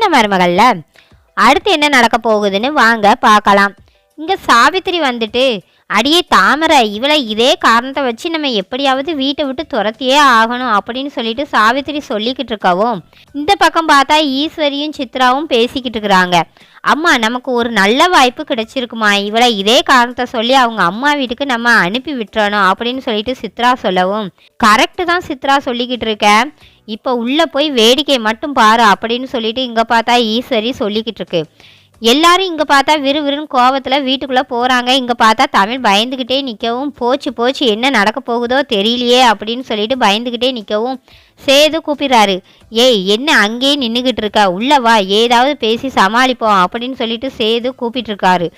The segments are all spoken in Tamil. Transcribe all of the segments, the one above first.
சின்ன மருமகள்ல. அடுத்து என்ன நடக்க போகுதுன்னு வாங்க பார்க்கலாம். இங்க சாவித்திரி வந்துட்டு அடியே தாமரை இவளை இதே காரணத்தை வச்சு நம்ம எப்படியாவது வீட்டை விட்டு துரத்தியே ஆகணும் அப்படின்னு சொல்லிட்டு சாவித்திரி சொல்லிக்கிட்டு இருக்கவும் இந்த பக்கம் பார்த்தா ஈஸ்வரியும் சித்ராவும் பேசிக்கிட்டு இருக்கிறாங்க. அம்மா நமக்கு ஒரு நல்ல வாய்ப்பு கிடைச்சிருக்குமா? இவளை இதே காரணத்தை சொல்லி அவங்க அம்மா வீட்டுக்கு நம்ம அனுப்பி விட்டுறணும் அப்படின்னு சொல்லிட்டு சித்ரா சொல்லவும் கரெக்டு தான் சித்ரா சொல்லிக்கிட்டு இருக்க. இப்போ உள்ளே போய் வேடிக்கை மட்டும் பாரு அப்படின்னு சொல்லிட்டு இங்கே பார்த்தா ஈஸ்வரி சொல்லிக்கிட்டு இருக்கு. எல்லாரும் இங்கே பார்த்தா விறுவிறுன்னு கோவத்தில் வீட்டுக்குள்ளே போகிறாங்க இங்கே பார்த்தா தமிழ் பயந்துக்கிட்டே நிற்கவும் போச்சு போச்சு என்ன நடக்க போகுதோ தெரியலையே அப்படின்னு சொல்லிட்டு பயந்துக்கிட்டே நிற்கவும் சேது கூப்பிடுறாரு. ஏய் என்ன அங்கேயே நின்றுக்கிட்டு இருக்கா? உள்ளவா ஏதாவது பேசி சமாளிப்போம் அப்படின்னு சொல்லிட்டு சேது கூப்பிட்டுருக்காரு.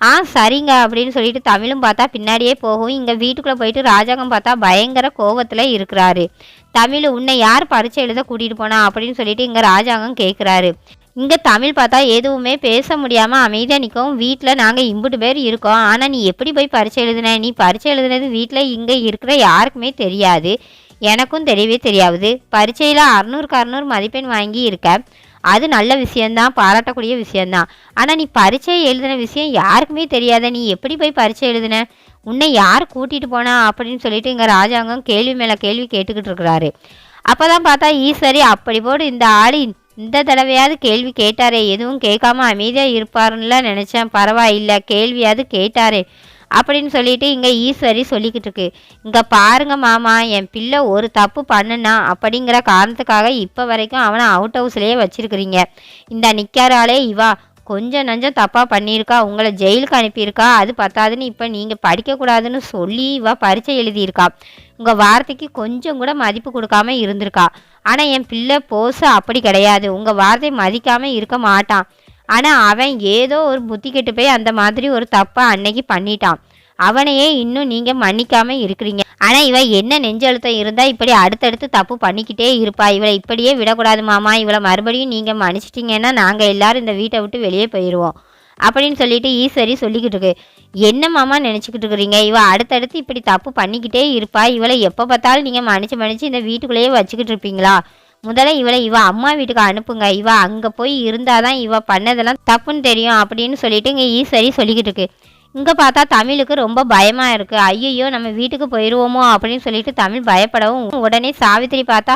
ஆ சரிங்க அப்படின்னு சொல்லிட்டு தமிழும் பார்த்தா பின்னாடியே போகும் இங்கே வீட்டுக்குள்ளே போயிட்டு ராஜாங்கம் பார்த்தா பயங்கர கோவத்தில் இருக்கிறாரு. தமிழ் உன்னை யார் பரிச்சை எழுத கூட்டிகிட்டு போனா? அப்படின்னு சொல்லிட்டு இங்கே ராஜாங்கம் கேட்குறாரு இங்கே தமிழ் பார்த்தா எதுவுமே பேச முடியாமல் அமைதியாக நிற்கும் வீட்டில் நாங்கள் இம்புட்டு பேர் இருக்கோம். ஆனால் நீ எப்படி போய் பரீட்சை எழுதுன? நீ பரீட்சை எழுதுனது வீட்டில் இங்கே இருக்கிற யாருக்குமே தெரியாது. எனக்கும் தெரியவே தெரியாது. பரீட்சையில் அறநூறுக்கு அறநூறு மதிப்பெண் வாங்கி இருக்க. அது நல்ல விஷயந்தான் பாராட்டக்கூடிய விஷயந்தான் ஆனால் நீ பரீட்சை எழுதின விஷயம் யாருக்குமே தெரியாத. நீ எப்படி போய் பரீட்சை எழுதின? உன்னை யார் கூட்டிகிட்டு போனா? அப்படின்னு சொல்லிட்டு இங்கே ராஜாங்கம் கேள்வி மேலே கேள்வி கேட்டுக்கிட்டு இருக்கிறாரு. அப்போ தான் பார்த்தா ஈஸ்வரி அப்படி போடு இந்த ஆள் இந்த தடவையாவது கேள்வி கேட்டாரே எதுவும் கேட்காம அமைதியாக இருப்பாருன்னுலாம் நினச்சேன். பரவாயில்ல கேள்வியாவது கேட்டாரே. அப்படின்னு சொல்லிட்டு இங்கே ஈஸ்வரி சொல்லிக்கிட்டு இருக்கு. இங்கே பாருங்க மாமா என் பிள்ளை ஒரு தப்பு பண்ணுனா அப்படிங்கிற காரணத்துக்காக இப்போ வரைக்கும் அவனை அவுட் ஹவுஸ்லேயே வச்சிருக்கிறீங்க. இந்த நிற்காராலே இவா கொஞ்சம் நஞ்சம் தப்பாக பண்ணியிருக்கா உங்களை ஜெயிலுக்கு அனுப்பியிருக்கா அது பத்தாதுன்னு இப்போ நீங்கள் படிக்கக்கூடாதுன்னு சொல்லி இவா பரீட்சை எழுதியிருக்கா. உங்கள் வார்த்தைக்கு கொஞ்சம் கூட மதிப்பு கொடுக்காம இருந்திருக்கா. ஆனால் என் பிள்ளை போச அப்படி கிடையாது. உங்கள் வார்த்தை மதிக்காமல் இருக்க மாட்டான். ஆனால் அவன் ஏதோ ஒரு புத்தி கெட்டு போய் அந்த மாதிரி ஒரு தப்பை அன்னைக்கு பண்ணிட்டான். அவனையே இன்னும் நீங்கள் மன்னிக்காம இருக்கிறீங்க. ஆனால் இவ என்ன நெஞ்சழுத்தம் இருந்தால் இப்படி அடுத்தடுத்து தப்பு பண்ணிக்கிட்டே இருப்பா. இவளை இப்படியே விடக்கூடாது மாமா. இவளை மறுபடியும் நீங்க மன்னிச்சிட்டிங்கன்னா நாங்கள் எல்லாரும் இந்த வீட்டை விட்டு வெளியே போயிடுவோம் அப்படின்னு சொல்லிட்டு ஈஸ்வரி சொல்லிக்கிட்டு இருக்கு. என்ன மாமா நினச்சிக்கிட்டு இருக்கிறீங்க? இவ அடுத்தடுத்து இப்படி தப்பு பண்ணிக்கிட்டே இருப்பா. இவளை எப்போ பார்த்தாலும் நீங்கள் மன்னிச்சு மன்னிச்சு இந்த வீட்டுக்குள்ளேயே வச்சுக்கிட்டு இருப்பீங்களா? முதல்ல இவளை இவ அம்மா வீட்டுக்கு அனுப்புங்க. இவ அங்கே போய் இருந்தாதான் இவ பண்ணதெல்லாம் தப்புன்னு தெரியும் அப்படின்னு சொல்லிட்டு இங்கே ஈஸ்வரி சொல்லிக்கிட்டு இருக்கு. இங்கே பார்த்தா தமிழுக்கு ரொம்ப பயமாக இருக்குது ஐயையோ நம்ம வீட்டுக்கு போயிடுவோமோ அப்படின்னு சொல்லிட்டு தமிழ் பயப்படவும் உடனே சாவித்திரி பார்த்தா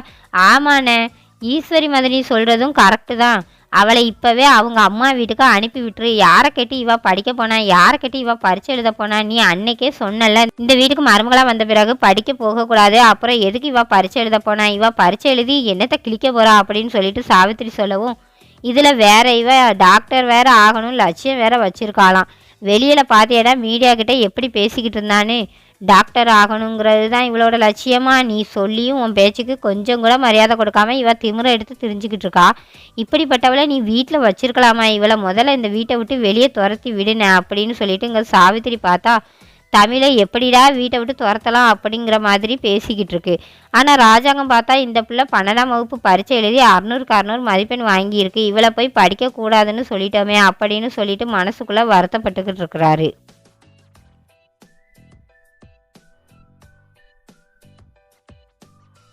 ஆமாண்ணே ஈஸ்வரி மதனி சொல்கிறதும் கரெக்டு தான். அவளை இப்போவே அவங்க அம்மா வீட்டுக்கு அனுப்பி விட்டுரு. யாரை கேட்டு இவா படிக்க போனா யாரை கேட்டு இவா பரிச்சை எழுத போனா நீ அன்னைக்கே சொன்னல இந்த வீட்டுக்கு மருமகளாக வந்த பிறகு படிக்க போகக்கூடாது அப்புறம் எதுக்கு இவா பரிச்சை எழுத போனா? இவா பரிச்சை எழுதி என்னத்தை கிழிக்க போகிறா அப்படின்னு சொல்லிட்டு சாவித்திரி சொல்லவும் இதில் வேற இவ டாக்டர் வேற ஆகணும் லட்சியம் வேற வச்சிருக்காளாம். வெளியில் பார்த்தியடா மீடியா கிட்டே எப்படி பேசிக்கிட்டு இருந்தான்னு டாக்டர் ஆகணுங்கிறது தான் இவளோட லட்சியமாக நீ சொல்லியும் உன் பேச்சுக்கு கொஞ்சம் கூட மரியாதை கொடுக்காம இவ திமிரை எடுத்து தெரிஞ்சுக்கிட்டு இருக்கா? இப்படிப்பட்டவளை நீ வீட்டில் வச்சிருக்கலாமா? இவளை முதல்ல இந்த வீட்டை விட்டு வெளியே துரத்தி விடுன அப்படின்னு சொல்லிட்டு இங்கே சாவித்திரி பார்த்தா தமிழை எப்படிடா வீட்டை விட்டு துரத்தலாம் அப்படிங்கிற மாதிரி பேசிக்கிட்டு இருக்கு. ஆனால் ராஜாங்கம் பார்த்தா இந்த பிள்ளை பன்னெண்டாம் வகுப்பு பரீட்சை எழுதி அறநூறுக்கு அறநூறு மதிப்பெண் வாங்கியிருக்கு. இவளை போய் படிக்கக்கூடாதுன்னு சொல்லிட்டோமே அப்படின்னு சொல்லிட்டு மனசுக்குள்ளே வருத்தப்பட்டுக்கிட்டு இருக்கிறாரு.